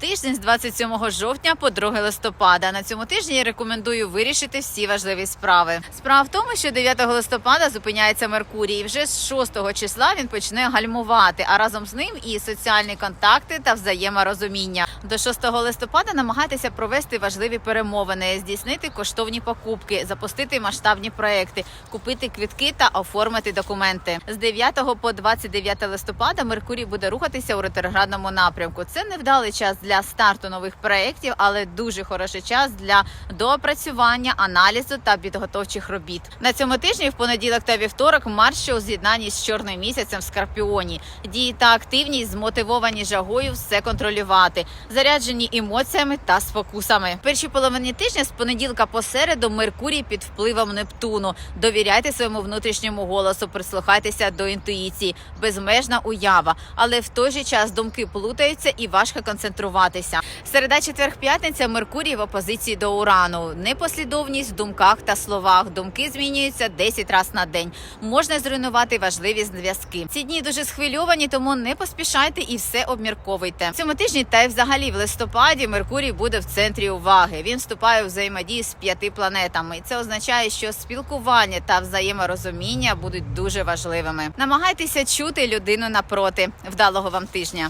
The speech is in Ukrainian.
Тиждень з 27 жовтня по 2 листопада. На цьому тижні я рекомендую вирішити всі важливі справи. Справа в тому, що 9 листопада зупиняється Меркурій, і вже з 6 числа він почне гальмувати, а разом з ним і соціальні контакти та взаєморозуміння. До 6 листопада намагайтеся провести важливі перемовини, здійснити коштовні покупки, запустити масштабні проекти, купити квітки та оформити документи. З 9 по 29 листопада Меркурій буде рухатися у ретроградному напрямку. Це невдалий час старту нових проєктів, але дуже хороший час для доопрацювання, аналізу та підготовчих робіт. На цьому тижні в понеділок та вівторок Марс у з'єднанні з чорним місяцем в Скорпіоні. Дії та активність змотивовані жагою все контролювати, заряджені емоціями та спокусами. В першій половині тижня з понеділка по середу Меркурій під впливом Нептуну. Довіряйте своєму внутрішньому голосу, прислухайтеся до інтуїції, безмежна уява. Але в той же час думки плутаються і важко концентруватися. Середа, четверг, п'ятниця Меркурій в опозиції до Урану. Непослідовність в думках та словах. Думки змінюються 10 разів на день. Можна зруйнувати важливі зв'язки. Ці дні дуже схвильовані, тому не поспішайте і все обмірковуйте. В цьому тижні та й взагалі в листопаді Меркурій буде в центрі уваги. Він вступає у взаємодію з п'яти планетами. Це означає, що спілкування та взаєморозуміння будуть дуже важливими. Намагайтеся чути людину напроти. Вдалого вам тижня.